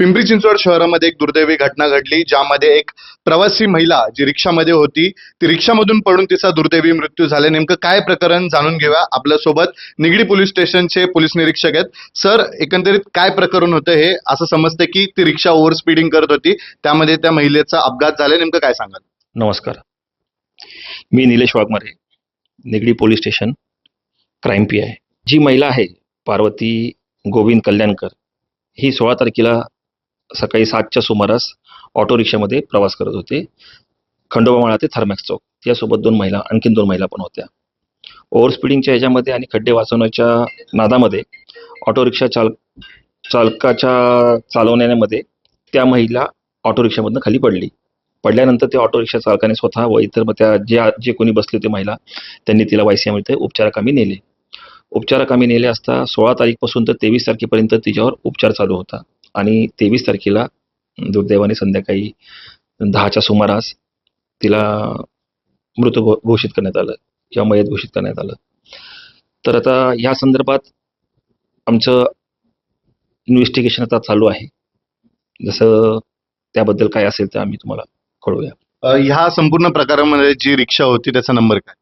पिंपरी चिंचवड शहरामध्ये एक दुर्दैवी घटना घडली ज्यामध्ये एक प्रवासी महिला जी रिक्षामध्ये होती ती रिक्षामधून पडून तिचा दुर्दैवी मृत्यू झाला. नेमकं काय प्रकरण जाणून घेऊया आपल्यासोबत. निगडी पोलीस स्टेशनचे पोलीस निरीक्षक आहेत. सर एकंदरीत काय प्रकरण होतं हे? असं समजतं की ती रिक्षा ओव्हर स्पीडिंग करत होती. त्यामध्ये त्या महिलेचा अपघात झाला. नेमकं काय सांगाल? नमस्कार. मी Nilesh Waghmare Nigdi police station crime P आहे जी महिला आहे पार्वती गोविंद कल्याणकर ही सोळा तारखेला सकाळी सातच्या सुमारास ऑटो रिक्षामध्ये प्रवास करत होते. खंडोबा माळा ते थर्मॅक्स चौक. यासोबत दोन महिला आणखीन दोन महिला पण होत्या. ओव्हर स्पीडिंगच्या ह्याच्यामध्ये आणि खड्डे वाचवण्याच्या नादामध्ये ऑटो रिक्षा चाल चालकाच्या चालवण्यामध्ये त्या महिला ऑटो रिक्षामधनं खाली पडली. पडल्यानंतर त्या ऑटो रिक्षा चालकाने स्वतः व इतर मग त्या ज्या जे कोणी बसले होते महिला त्यांनी तिला वायसीएम उपचाराकामी नेले. उपचाराकामी नेले असता सोळा तारीखपासून तर तेवीस तारखेपर्यंत तिच्यावर उपचार चालू होता. आणि तेवीस तारखेला दुर्दैवाने संध्याकाळी दहाच्या सुमारास तिला मृत घोषित करण्यात आलं किंवा मयत घोषित करण्यात आलं. तर आता या संदर्भात आमचं इन्व्हेस्टिगेशन आता चालू आहे. जसं त्याबद्दल काय असेल तर आम्ही तुम्हाला कळवूया. अ, ह्या संपूर्ण प्रकारामध्ये जी रिक्षा होती त्याचा नंबर काय?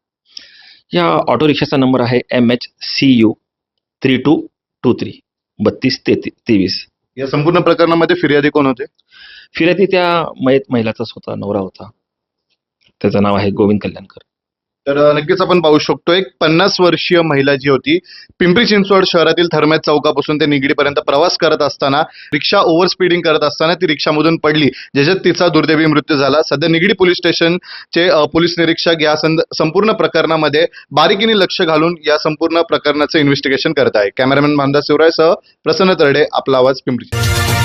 या ऑटो रिक्षाचा नंबर आहे M H C U three two two three बत्तीस तेवीस. या संपूर्ण प्रकरणामध्ये फिर्यादी कोण होते? फिर्यादी त्या मयत महिलाचाच होता नवरा होता. त्याचं नाव आहे गोविंद कल्याणकर. तर नक्कीच आपण पाहू शकतो एक पन्नास वर्षीय महिला जी होती पिंपरी चिंचवड शहरातील थर्मॅच चौकापासून ते निगडीपर्यंत प्रवास करत असताना रिक्षा ओव्हर स्पीडिंग करत असताना ती रिक्षामधून पडली ज्याच्यात तिचा दुर्दैवी मृत्यू झाला. सध्या निगडी पोलीस स्टेशनचे पोलीस निरीक्षक या संपूर्ण प्रकरणामध्ये बारीकीने लक्ष घालून या संपूर्ण प्रकरणाचं इन्व्हेस्टिगेशन करत आहे. कॅमेरामॅन मामदा शिवराय सह प्रसन्न तरडे आपला आवाज पिंपरी